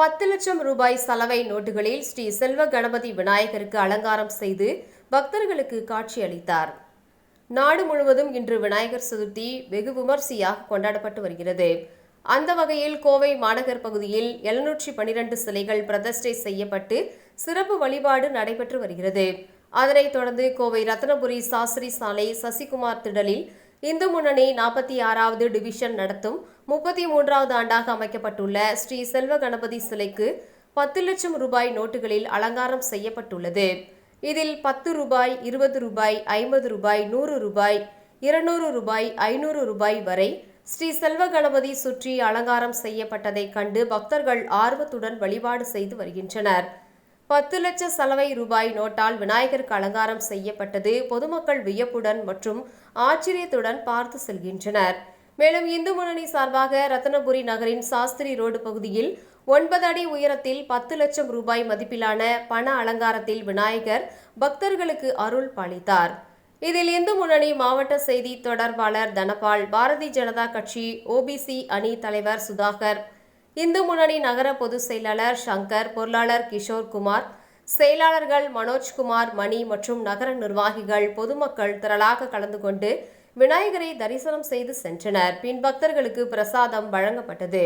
பத்து லட்சம் ரூபாய் சலவை நோட்டுகளில் ஸ்ரீ செல்வ கணபதி விநாயகருக்கு அலங்காரம் செய்து பக்தர்களுக்கு காட்சியளித்தார். நாடு முழுவதும் இன்று விநாயகர் சதுர்த்தி வெகு விமர்சையாக கொண்டாடப்பட்டு வருகிறது. அந்த வகையில் கோவை மாநகர் பகுதியில் எழுநூற்றி பனிரெண்டு சிலைகள் பிரதிஷ்டை செய்யப்பட்டு சிறப்பு வழிபாடு நடைபெற்று வருகிறது. அதனைத் தொடர்ந்து கோவை ரத்னபுரி சாஸ்திரி சாலை சசிகுமார் திடலில் இந்து முன்னணி நாற்பத்தி ஆறாவது டிவிஷன் நடத்தும் முப்பத்தி மூன்றாவது ஆண்டாக அமைக்கப்பட்டுள்ள ஸ்ரீ செல்வ கணபதி சிலைக்கு பத்து லட்சம் ரூபாய் நோட்டுகளில் அலங்காரம் செய்யப்பட்டுள்ளது. இதில் பத்து ரூபாய் இருபது ரூபாய் ஐம்பது ரூபாய் நூறு ரூபாய் இருநூறு ரூபாய் ஐநூறு ரூபாய் வரை ஸ்ரீ செல்வ கணபதி சுற்றி அலங்காரம் செய்யப்பட்டதை கண்டு பக்தர்கள் ஆர்வத்துடன் வழிபாடு செய்து வருகின்றனர். பத்து லட்ச சலவை ரூபாய் நோட்டால் விநாயகருக்கு அலங்காரம் செய்யப்பட்டது. பொதுமக்கள் வியப்புடன் மற்றும் ஆச்சரியத்துடன் பார்த்து செல்கின்றனர். மேலும் இந்து முன்னணி சார்பாக ரத்தனபுரி நகரின் சாஸ்திரி ரோடு பகுதியில் ஒன்பது அடி உயரத்தில் பத்து லட்சம் ரூபாய் மதிப்பிலான பண அலங்காரத்தில் விநாயகர் பக்தர்களுக்கு அருள் பாலித்தார். இதில் இந்து முன்னணி மாவட்ட செய்தி தொடர்பாளர் தனபால் பாரதிய ஜனதா கட்சி ஓபிசி அணி தலைவர் சுதாகர் இந்து முன்னணி நகர பொதுச் செயலாளர் சங்கர் பொருளாளர் கிஷோர் குமார் செயலாளர்கள் மனோஜ்குமார் மணி மற்றும் நகர நிர்வாகிகள் பொதுமக்கள் திரளாக கலந்து கொண்டு விநாயகரை தரிசனம் செய்து சென்றனர். பின் பக்தர்களுக்கு பிரசாதம் வழங்கப்பட்டது.